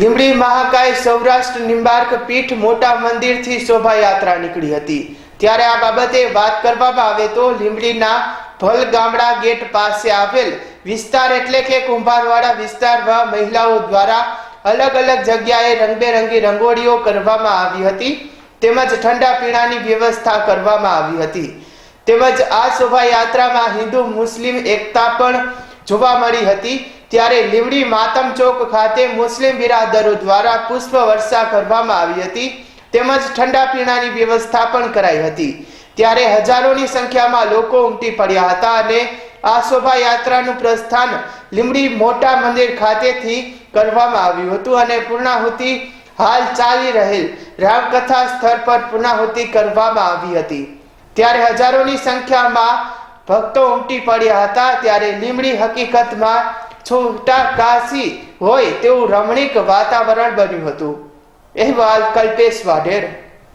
લીંબડી મહાકાય સૌરાષ્ટ્ર નિંબાર્ક પીઠ મોટા મંદિરથી શોભાયાત્રા નીકળી હતી. ત્યારે આ બાબતે વાત કરવામાં આવે તો લીંબડીના ભલ ગામડા ગેટ પાસે આવેલ વિસ્તાર એટલે કે કુંભારવાડા વિસ્તારમાં મહિલાઓ દ્વારા અલગ અલગ જગ્યાએ રંગબેરંગી રંગોળીઓ કરવામાં આવી હતી. તેમજ ઠંડા પીણાની વ્યવસ્થા કરવામાં આવી હતી. તેમજ આ શોભાયાત્રામાં હિન્દુ મુસ્લિમ એકતા પણ જોવા મળી હતી. ત્યારે લીવડી માતમ ચોક ખાતે મુસ્લિમ બિરાદરો દ્વારા પુષ્પ વર્ષા કરવામાં આવી હતી. તેમજ ઠંડા પીણાની વ્યવસ્થા પણ કરાઈ હતી. ત્યારે હજારોની સંખ્યામાં લોકો ઉમટી પડ્યા હતા અને આ શોભાયાત્રાનું પ્રસ્થાન લીમડી મોટા મંદિર ખાતેથી કરવામાં આવ્યું હતું અને પૂર્ણાહુતિ હાલ ચાલી રહેલ રામકથા સ્થળ પર પૂર્ણાહુતિ કરવામાં આવી હતી. ત્યારે હજારોની સંખ્યામાં ભક્તો ઉમટી પડ્યા હતા. ત્યારે લીમડી હકીકતમાં છૂટા કાશી હોય તેવું રમણીક વાતાવરણ બન્યું હતું. અહેવાલ કલ્પેશ વાઢેર.